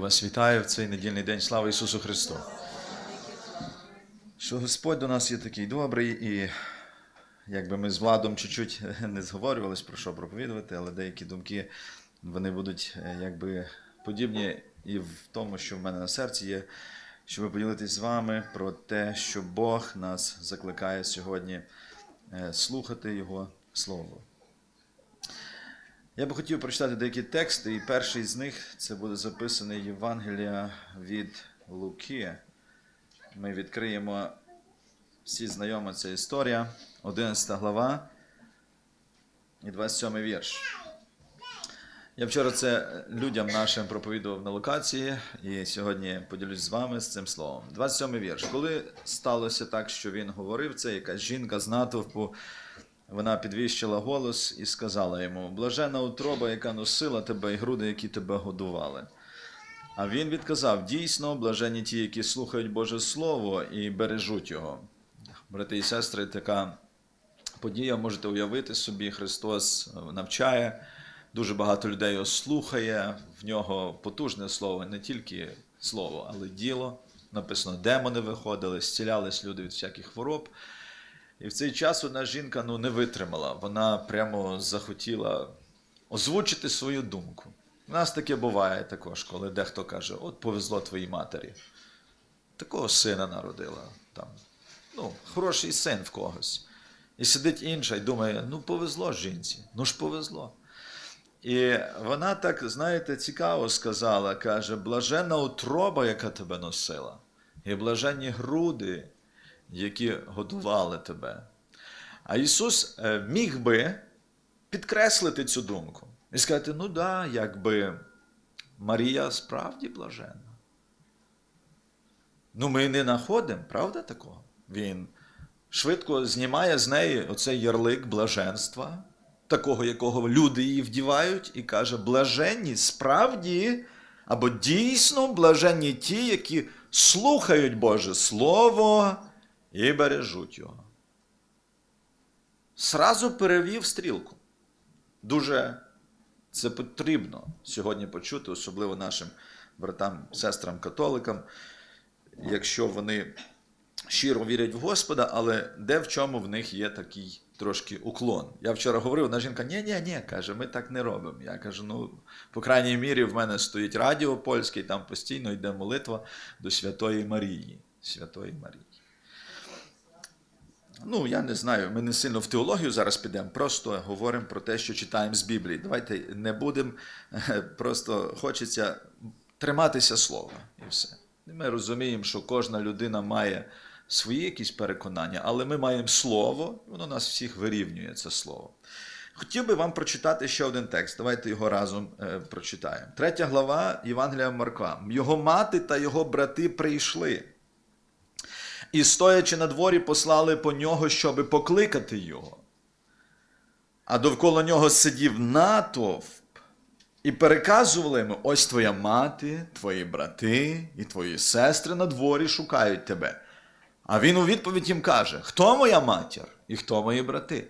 вас вітаю в цей недільний день. Слава Ісусу Христу! Що Господь до нас є такий добрий, і якби ми з Владом чуть-чуть не зговорювались про що проповідувати, але деякі думки вони будуть е, якби подібні і в тому, що в мене на серці є, щоб поділитись з вами про те, що Бог нас закликає сьогодні е, слухати Його Слово. Я би хотів прочитати деякі тексти, і перший з них це буде записаний Євангелія від Луки. Ми відкриємо всі знайома ця історія, 11 глава і 27 вірш. Я вчора це людям нашим проповідував на локації, і сьогодні поділюсь з вами з цим словом. 27 вірш. Коли сталося так, що він говорив, це якась жінка з натовпу. Вона підвищила голос і сказала йому: Блажена утроба, яка носила тебе, і груди, які тебе годували. А він відказав: дійсно, блажені ті, які слухають Боже Слово і бережуть його. Брати і сестри, така подія, можете уявити собі, Христос навчає, дуже багато людей його слухає, в нього потужне слово, не тільки слово, але діло. Написано, демони виходили, зцілялись люди від всяких хвороб. І в цей час одна жінка ну, не витримала, вона прямо захотіла озвучити свою думку. У нас таке буває також, коли дехто каже, от повезло твоїй матері. Такого сина народила. Там. Ну, хороший син в когось. І сидить інша і думає, ну повезло жінці, ну ж повезло. І вона так, знаєте, цікаво сказала, каже, блаженна утроба, яка тебе носила, і блаженні груди, які годували тебе. А Ісус е, міг би підкреслити цю думку і сказати: ну да, якби Марія справді блаженна. Ну, ми не знаходимо, правда, такого? Він швидко знімає з неї оцей ярлик блаженства, такого, якого люди її вдівають, і каже: блаженні справді, або дійсно блаженні ті, які слухають Боже Слово і бережуть його. Сразу перевів стрілку. Дуже це потрібно сьогодні почути, особливо нашим братам, сестрам, католикам, якщо вони щиро вірять в Господа, але де в чому в них є такий трошки уклон. Я вчора говорив, одна жінка, ні, ні, ні, каже, ми так не робимо. Я кажу, ну, по крайній мірі, в мене стоїть радіо польське, і там постійно йде молитва до Святої Марії. Святої Марії. Ну, я не знаю, ми не сильно в теологію зараз підемо, просто говоримо про те, що читаємо з Біблії. Давайте не будемо, просто хочеться триматися слова і все. Ми розуміємо, що кожна людина має свої якісь переконання, але ми маємо слово, і воно нас всіх вирівнює, це слово. Хотів би вам прочитати ще один текст. Давайте його разом е, прочитаємо. Третя глава Євангелія Марка. Його мати та його брати прийшли. І, стоячи на дворі, послали по нього, щоби покликати його. А довкола нього сидів натовп і переказували йому: ось твоя мати, твої брати і твої сестри на дворі шукають тебе. А він у відповідь їм каже: Хто моя матір і хто мої брати?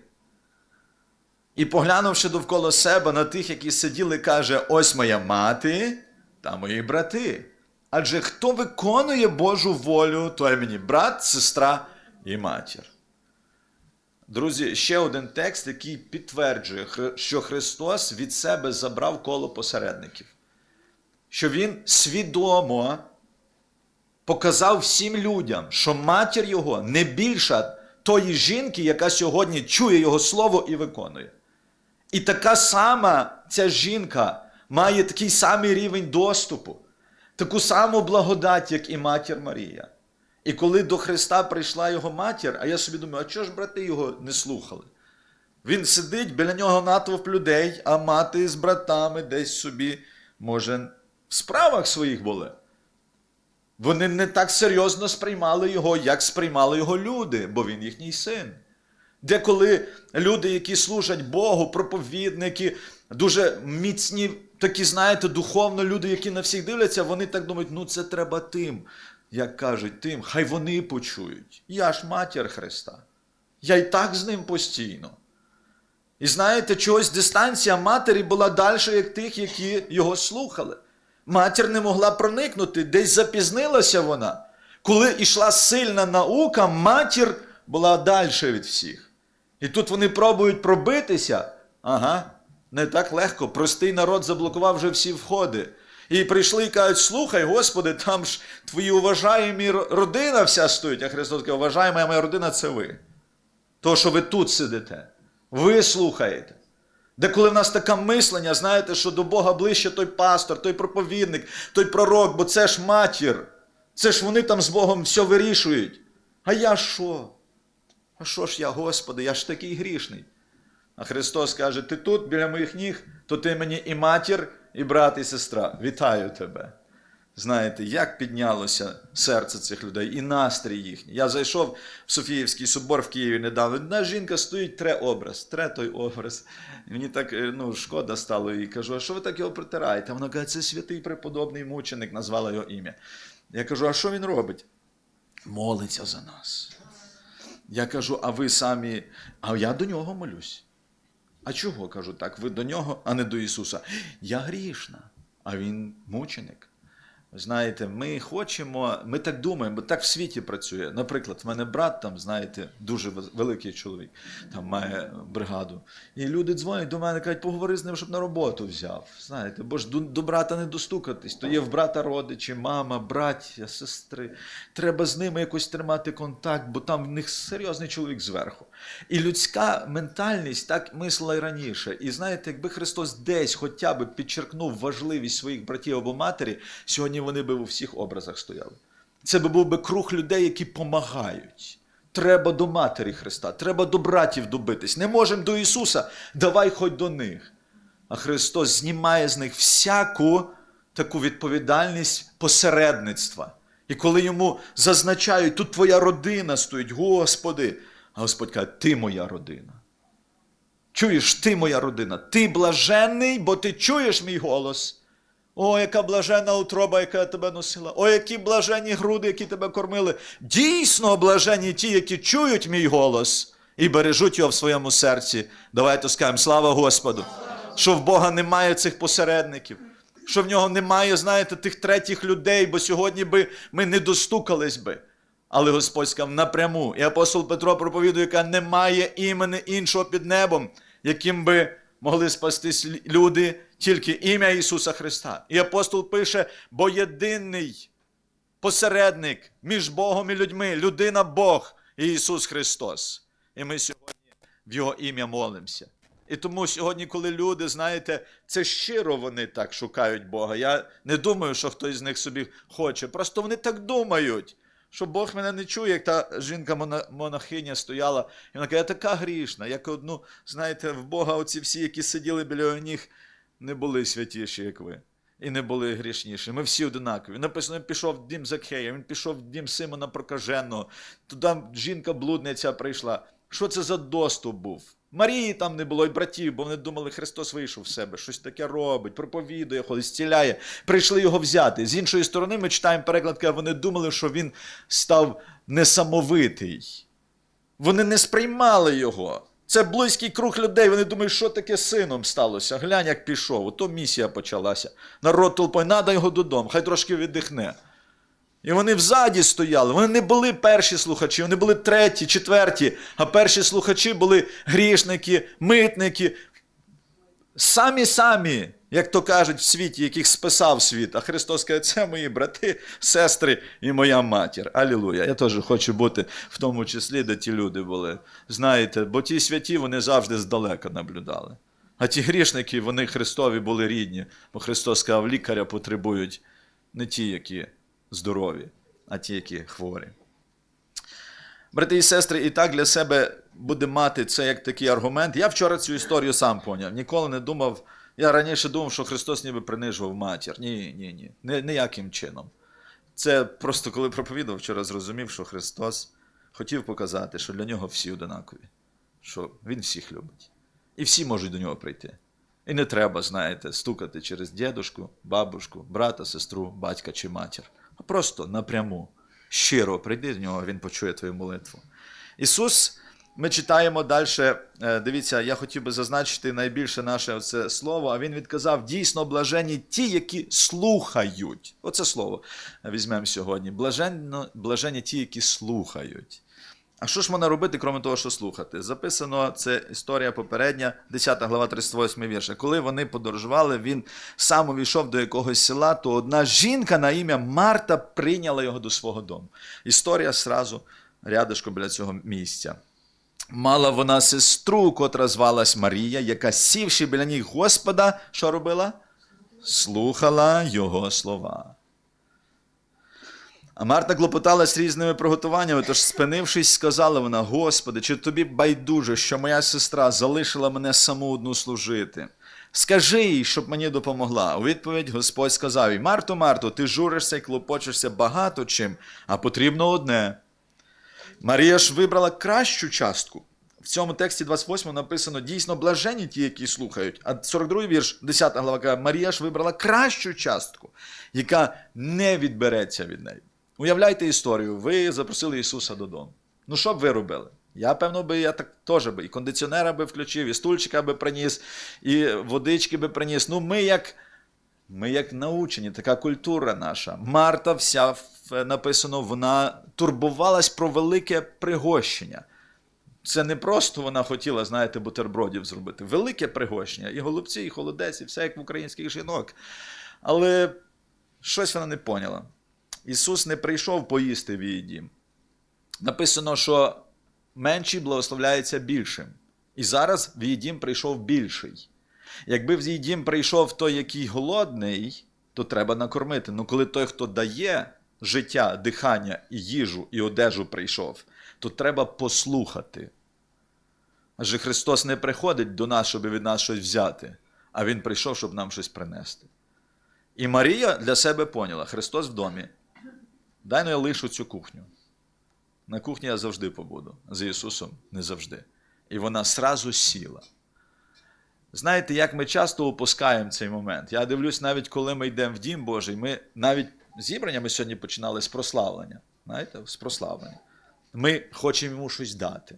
І поглянувши довкола себе на тих, які сиділи, каже: Ось моя мати та мої брати. Адже хто виконує Божу волю, той мені брат, сестра і матір. Друзі, ще один текст, який підтверджує, що Христос від себе забрав коло посередників. Що Він свідомо показав всім людям, що матір Його не більша тої жінки, яка сьогодні чує Його слово і виконує. І така сама ця жінка має такий самий рівень доступу таку саму благодать, як і матір Марія. І коли до Христа прийшла його матір, а я собі думаю, а чого ж брати його не слухали? Він сидить, біля нього натовп людей, а мати з братами десь собі, може, в справах своїх були. Вони не так серйозно сприймали його, як сприймали його люди, бо він їхній син. Деколи люди, які служать Богу, проповідники, дуже міцні, такі, знаєте, духовно люди, які на всіх дивляться, вони так думають, ну це треба тим, як кажуть, тим, хай вони почують. Я ж матір Христа. Я й так з ним постійно. І знаєте, чогось дистанція матері була далі, як тих, які його слухали. Матір не могла проникнути, десь запізнилася вона. Коли йшла сильна наука, матір була далі від всіх. І тут вони пробують пробитися. Ага, не так легко. Простий народ заблокував вже всі входи. І прийшли і кажуть: слухай, Господи, там ж твої уважаємі ро- родина вся стоїть. А Христос каже, уважаєма моя родина це ви. То, що ви тут сидите, ви слухаєте. Де коли в нас таке мислення, знаєте, що до Бога ближче той пастор, той проповідник, той пророк, бо це ж матір. Це ж вони там з Богом все вирішують. А я що? А що ж я, Господи, я ж такий грішний. А Христос каже: ти тут біля моїх ніг, то ти мені і матір, і брат, і сестра. Вітаю тебе. Знаєте, як піднялося серце цих людей і настрій їхній. Я зайшов в Софіївський собор в Києві недавно. Одна жінка стоїть, тре образ, тре той образ. Мені так е, ну, шкода стало і кажу, а що ви так його притираєте? Вона каже, це святий преподобний мученик, назвала його ім'я. Я кажу, а що він робить? Молиться за нас. Я кажу, а ви самі, а я до нього молюсь. А чого кажу так? Ви до нього, а не до Ісуса. Я грішна, а Він мученик. Знаєте, ми хочемо, ми так думаємо, бо так в світі працює. Наприклад, в мене брат там, знаєте, дуже великий чоловік, там має бригаду. І люди дзвонять до мене, кажуть, поговори з ним, щоб на роботу взяв. Знаєте, бо ж до, до брата не достукатись. То є в брата родичі, мама, браття, сестри. Треба з ними якось тримати контакт, бо там в них серйозний чоловік зверху. І людська ментальність так мислила й раніше. І знаєте, якби Христос десь хоча б підчеркнув важливість своїх братів або матері, сьогодні вони би у всіх образах стояли. Це би був би круг людей, які помагають. Треба до матері Христа, треба до братів добитись. Не можемо до Ісуса, давай хоч до них. А Христос знімає з них всяку таку відповідальність посередництва. І коли йому зазначають, тут твоя родина стоїть, Господи, а Господь каже, ти моя родина. Чуєш, ти моя родина, ти блаженний, бо ти чуєш мій голос. О, яка блажена утроба, яка тебе носила. О, які блаженні груди, які тебе кормили. Дійсно блаженні ті, які чують мій голос і бережуть його в своєму серці. Давайте скажемо, слава Господу, що в Бога немає цих посередників, що в нього немає, знаєте, тих третіх людей, бо сьогодні би ми не достукались би. Але Господь сказав напряму. І апостол Петро проповідує, яка немає імені іншого під небом, яким би могли спастись люди, тільки ім'я Ісуса Христа. І апостол пише, бо єдиний посередник між Богом і людьми, людина Бог і Ісус Христос. І ми сьогодні в Його ім'я молимося. І тому сьогодні, коли люди, знаєте, це щиро вони так шукають Бога. Я не думаю, що хтось з них собі хоче. Просто вони так думають, що Бог мене не чує, як та жінка монахиня стояла. І вона каже, я така грішна, як одну, знаєте, в Бога оці всі, які сиділи біля ніг, не були святіші, як ви. І не були грішніші. Ми всі одинакові. Написано, він пішов в дім Закхея, він пішов в дім Симона Прокаженого. Туди жінка-блудниця прийшла. Що це за доступ був? Марії там не було, і братів, бо вони думали, Христос вийшов в себе, щось таке робить, проповідує, ходить, зціляє. Прийшли його взяти. З іншої сторони, ми читаємо переклад, каже, вони думали, що він став несамовитий. Вони не сприймали його. Це близький круг людей. Вони думають, що таке сином сталося. Глянь, як пішов. Ото місія почалася. Народ толпою, надо його додому, хай трошки віддихне. І вони взаді стояли. Вони не були перші слухачі, вони були треті, четверті, а перші слухачі були грішники, митники. Самі самі, як то кажуть, в світі, яких списав світ. А Христос каже, це мої брати, сестри і моя матір. Алілуя. Я теж хочу бути в тому числі, де ті люди були. Знаєте, бо ті святі вони завжди здалека наблюдали. А ті грішники, вони Христові були рідні, бо Христос сказав, лікаря потребують не ті, які здорові, а ті, які хворі. Брати і сестри, і так для себе буде мати це як такий аргумент. Я вчора цю історію сам поняв. Ніколи не думав. Я раніше думав, що Христос ніби принижував матір. Ні, ні, ні. Ні- Ніяким чином. Це просто коли проповідав, вчора зрозумів, що Христос хотів показати, що для нього всі одинакові, що Він всіх любить. І всі можуть до нього прийти. І не треба, знаєте, стукати через дідушку, бабушку, брата, сестру, батька чи матір. А просто напряму, щиро прийди до нього, він почує твою молитву. Ісус Ми читаємо далі. Дивіться, я хотів би зазначити найбільше наше це слово. А він відказав: дійсно блаженні ті, які слухають. Оце слово візьмемо сьогодні. Блаженно, блаженні ті, які слухають. А що ж можна робити, крім того, що слухати? Записано, це історія попередня, 10 глава 38 вірша. Коли вони подорожували, він сам увійшов до якогось села, то одна жінка на ім'я Марта прийняла його до свого дому. Історія сразу рядишко біля цього місця. Мала вона сестру, котра звалась Марія, яка, сівши біля ніг Господа, що робила? Слухала його слова. А Марта клопоталась різними приготуваннями, тож, спинившись, сказала вона: Господи, чи тобі байдуже, що моя сестра залишила мене саму одну служити? Скажи їй, щоб мені допомогла. У відповідь Господь сказав їй: Марто, Марто, ти журишся і клопочешся багато чим, а потрібно одне. Марія ж вибрала кращу частку. В цьому тексті 28 написано дійсно блажені ті, які слухають. А 42 вірш, 10 глава каже, Марія ж вибрала кращу частку, яка не відбереться від неї. Уявляйте історію, ви запросили Ісуса додому. Ну, що б ви робили? Я, певно, би я так теж би і кондиціонера би включив, і стульчика би приніс, і водички би приніс. Ну, ми як. Ми як научені, така культура наша. Марта, вся написано, вона турбувалась про велике пригощення. Це не просто вона хотіла, знаєте, бутербродів зробити. Велике пригощення. І голубці, і холодець, і все як в українських жінок. Але щось вона не поняла. Ісус не прийшов поїсти в її дім. Написано, що менший благословляється більшим. І зараз в її дім прийшов більший. Якби в її дім прийшов той, який голодний, то треба накормити. Ну коли той, хто дає життя, дихання, і їжу, і одежу прийшов, то треба послухати. Адже Христос не приходить до нас, щоб від нас щось взяти, а Він прийшов, щоб нам щось принести. І Марія для себе поняла: Христос в домі. Дай ну я лишу цю кухню. На кухні я завжди побуду, з Ісусом не завжди. І вона сразу сіла. Знаєте, як ми часто опускаємо цей момент. Я дивлюсь, навіть коли ми йдемо в Дім Божий, ми навіть зібрання ми сьогодні починали з прославлення. Знаєте, з прославлення. Ми хочемо йому щось дати.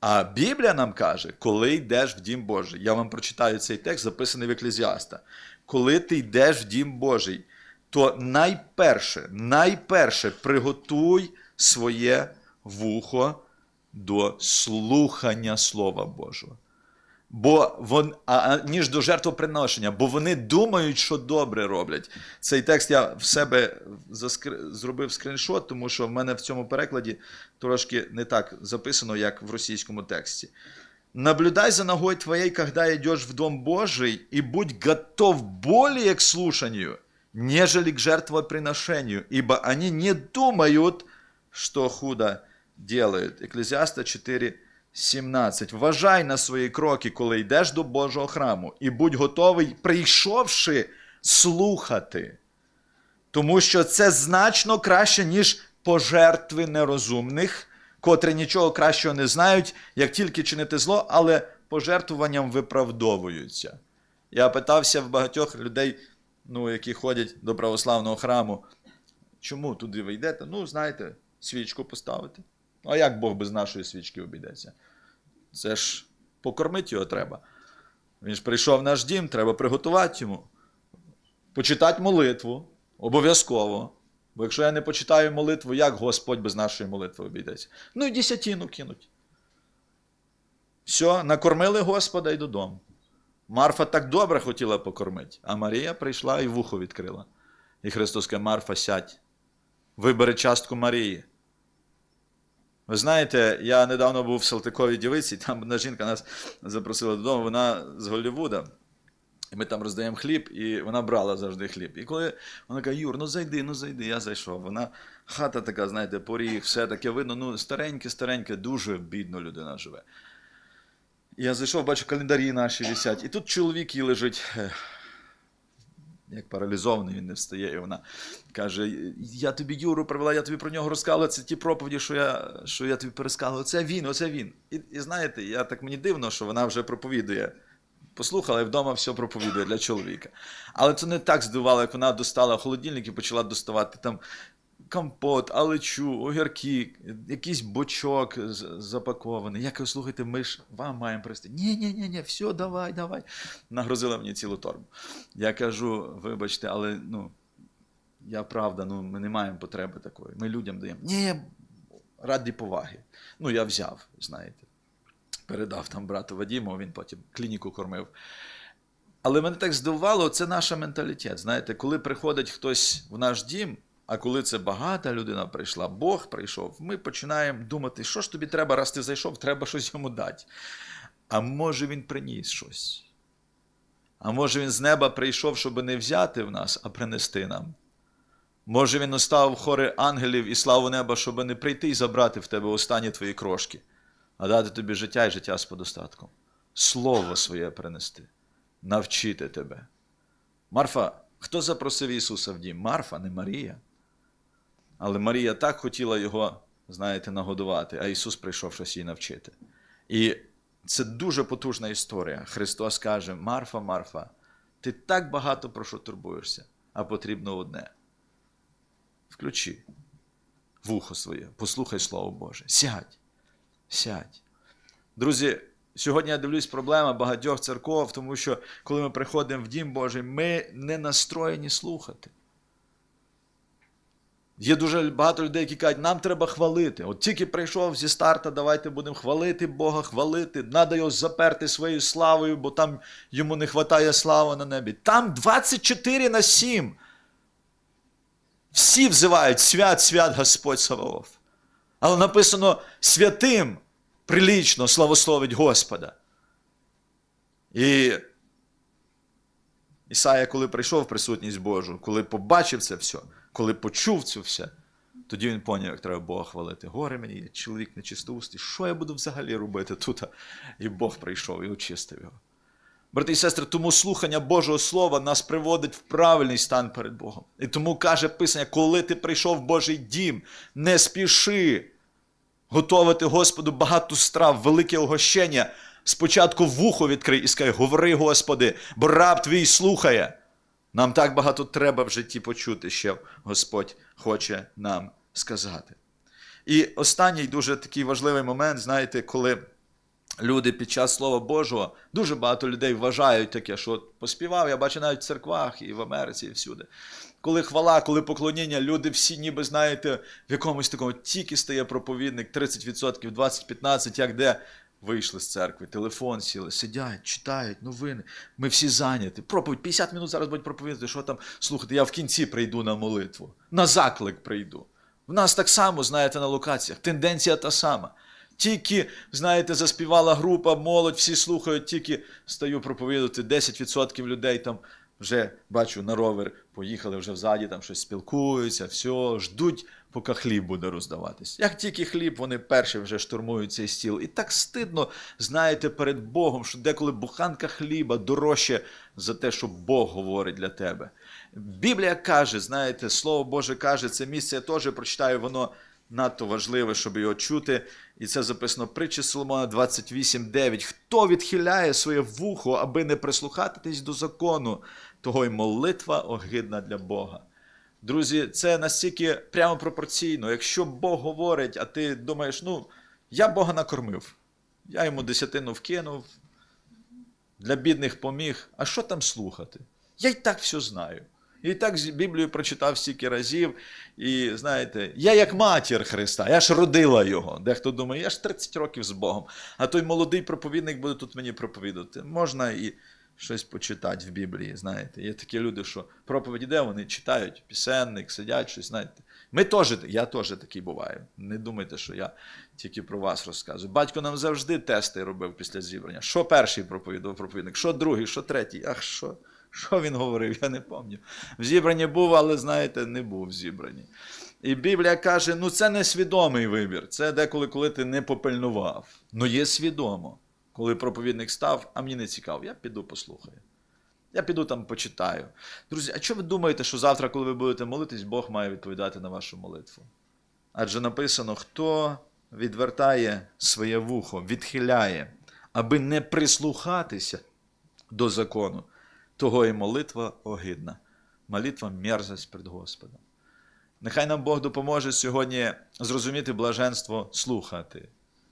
А Біблія нам каже, коли йдеш в Дім Божий, я вам прочитаю цей текст, записаний в Еклезіаста. Коли ти йдеш в Дім Божий, то найперше, найперше приготуй своє вухо до слухання Слова Божого. Бо вон, а, ніж до жертвоприношення, бо вони думають, що добре роблять. Цей текст я в себе заскр... зробив скріншот, тому що в мене в цьому перекладі трошки не так записано, як в російському тексті. Наблюдай за ногой твоей, когда идешь в Дом Божий, и будь готов более к слушанию, нежели к жертвоприношению, ибо они не думают, что худо делают. Екклезіаста 4, 17. Вважай на свої кроки, коли йдеш до Божого храму, і будь готовий, прийшовши, слухати. Тому що це значно краще, ніж пожертви нерозумних, котрі нічого кращого не знають, як тільки чинити зло, але пожертвуванням виправдовуються. Я питався в багатьох людей, ну, які ходять до православного храму, чому туди ви йдете? Ну, знаєте, свічку поставити. А як Бог без нашої свічки обійдеться? Це ж покормити його треба. Він ж прийшов в наш дім, треба приготувати йому. Почитати молитву обов'язково. Бо якщо я не почитаю молитву, як Господь без нашої молитви обійдеться? Ну і десятину кинуть. Все, накормили Господа і додому. Марфа так добре хотіла покормити, а Марія прийшла і вухо відкрила. І Христос каже, Марфа, сядь, вибери частку Марії. Ви знаєте, я недавно був в Салтиковій дівиці, там одна жінка нас запросила додому, вона з Голлівуда. Ми там роздаємо хліб, і вона брала завжди хліб. І коли вона каже, Юр, ну зайди, ну зайди, я зайшов. Вона хата така, знаєте, поріг, все таке видно, ну стареньке, стареньке, дуже бідно людина живе. Я зайшов, бачу, календарі наші висять. І тут чоловік її лежить, е, як паралізований, він не встає. І вона каже: Я тобі Юру привела, я тобі про нього розказала. Це ті проповіді, що я, що я тобі пересказував. Оце він, оце він. І, і знаєте, я так мені дивно, що вона вже проповідує. Послухала і вдома все проповідує для чоловіка. Але це не так здивувало, як вона достала холодильник і почала доставати там компот, алечу, огірки, якийсь бочок запакований. Я кажу, слухайте, ми ж вам маємо привезти. Ні, ні, ні, ні, все, давай, давай. Нагрузила мені цілу торбу. Я кажу, вибачте, але ну, я правда, ну, ми не маємо потреби такої. Ми людям даємо. Ні, раді поваги. Ну, я взяв, знаєте. Передав там брату Вадіму, він потім клініку кормив. Але мене так здивувало, це наш менталітет. Знаєте, коли приходить хтось в наш дім, а коли це багата людина прийшла, Бог прийшов, ми починаємо думати, що ж тобі треба, раз ти зайшов, треба щось йому дати. А може він приніс щось. А може він з неба прийшов, щоб не взяти в нас, а принести нам. Може він оставив хори ангелів і славу неба, щоб не прийти і забрати в тебе останні твої крошки, а дати тобі життя і життя з подостатком. Слово своє принести, навчити тебе. Марфа, хто запросив Ісуса в дім? Марфа, не Марія. Але Марія так хотіла його, знаєте, нагодувати, а Ісус прийшов щось їй навчити. І це дуже потужна історія. Христос каже: Марфа, Марфа, ти так багато про що турбуєшся, а потрібно одне. Включи вухо своє, послухай Слово Боже. Сядь, сядь. Друзі, сьогодні я дивлюсь проблема багатьох церков, тому що коли ми приходимо в Дім Божий, ми не настроєні слухати. Є дуже багато людей, які кажуть, нам треба хвалити. От тільки прийшов зі старта, давайте будемо хвалити Бога, хвалити. Надо його заперти своєю славою, бо там йому не вистачає слави на небі. Там 24 на 7. Всі взивають свят, свят Господь Саваоф. Але написано святим прилічно славословить Господа. І Ісая, коли прийшов в присутність Божу, коли побачив це все, коли почув це все, тоді він поняв, як треба Бога хвалити. Горе мені, я чоловік нечистоустий, що я буду взагалі робити тут? І Бог прийшов і очистив його. Брати і сестри, тому слухання Божого Слова нас приводить в правильний стан перед Богом. І тому каже Писання, коли ти прийшов в Божий дім, не спіши готувати Господу багато страв, велике угощення. Спочатку вухо відкрий і скажи, говори, Господи, бо раб твій слухає. Нам так багато треба в житті почути, що Господь хоче нам сказати. І останній дуже такий важливий момент, знаєте, коли люди під час Слова Божого, дуже багато людей вважають таке, що от поспівав, я бачу навіть в церквах і в Америці, і всюди. Коли хвала, коли поклоніння, люди всі, ніби знаєте, в якомусь такому тільки стає проповідник, 30%, 20-15%, як де. Вийшли з церкви, телефон сіли, сидять, читають новини. Ми всі зайняті. Проповідь 50 минут зараз будуть проповідати, що там слухайте, я в кінці прийду на молитву, на заклик прийду. В нас так само, знаєте, на локаціях. Тенденція та сама. Тільки, знаєте, заспівала група, молодь, всі слухають, тільки стаю проповідати 10% людей там вже бачу на ровер, поїхали вже взаді, там щось спілкуються, все, ждуть, поки хліб буде роздаватись. Як тільки хліб, вони перші вже штурмують цей стіл. І так стидно, знаєте, перед Богом, що деколи буханка хліба дорожче за те, що Бог говорить для тебе. Біблія каже, знаєте, Слово Боже каже, це місце я теж прочитаю, воно надто важливе, щоб його чути. І це записано притчі Соломона 28.9. Хто відхиляє своє вухо, аби не прислухатись до закону, того й молитва огидна для Бога. Друзі, це настільки прямо пропорційно. Якщо Бог говорить, а ти думаєш, ну, я Бога накормив, я йому десятину вкинув, для бідних поміг, а що там слухати? Я й так все знаю. І так Біблію прочитав стільки разів. І знаєте, я як матір Христа, я ж родила його. Дехто думає, я ж 30 років з Богом. А той молодий проповідник буде тут мені проповідати. Можна і щось почитати в Біблії. Знаєте, є такі люди, що проповідь іде, вони читають пісенник, сидять, щось, знаєте. Ми теж, я теж такий буваю. Не думайте, що я тільки про вас розказую. Батько нам завжди тести робив після зібрання. Що перший проповідав проповідник, що другий, що третій, ах що? Що він говорив, я не пам'ятаю. В зібранні був, але знаєте, не був в зібранні. І Біблія каже: ну це не свідомий вибір. Це деколи, коли ти не попильнував. Ну є свідомо. Коли проповідник став, а мені не цікаво, я піду послухаю. Я піду там почитаю. Друзі, а що ви думаєте, що завтра, коли ви будете молитись, Бог має відповідати на вашу молитву? Адже написано, хто відвертає своє вухо, відхиляє, аби не прислухатися до закону, того і молитва огидна. Молитва мерзость перед Господом. Нехай нам Бог допоможе сьогодні зрозуміти блаженство слухати.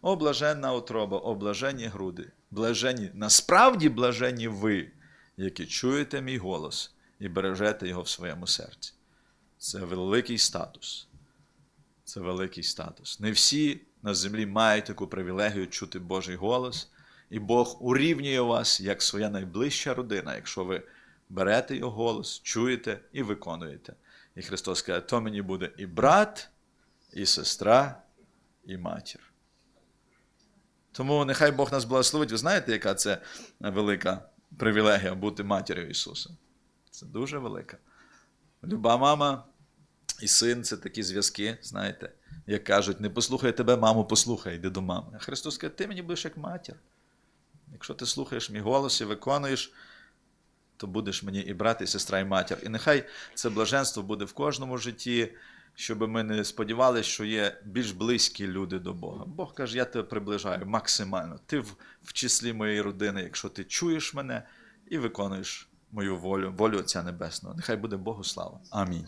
О, блаженна отроба, о, блаженні груди, блаженні, насправді блаженні ви, які чуєте мій голос і бережете його в своєму серці. Це великий статус. Це великий статус. Не всі на землі мають таку привілегію чути Божий голос, і Бог урівнює вас як своя найближча родина, якщо ви берете його голос, чуєте і виконуєте. І Христос каже, то мені буде і брат, і сестра, і матір. Тому нехай Бог нас благословить. Ви знаєте, яка це велика привілегія бути матір'ю Ісуса? Це дуже велика. Люба мама і син це такі зв'язки, знаєте, як кажуть, не послухай тебе, маму, послухай, йди до мами. А Христос каже, ти мені будеш як матір. Якщо ти слухаєш мій голос і виконуєш, то будеш мені і брат, і сестра, і матір. І нехай це блаженство буде в кожному житті, щоб ми не сподівалися, що є більш близькі люди до Бога. Бог каже, я тебе приближаю максимально. Ти в, в числі моєї родини, якщо ти чуєш мене і виконуєш мою волю, волю Отця Небесного. Нехай буде Богу слава. Амінь.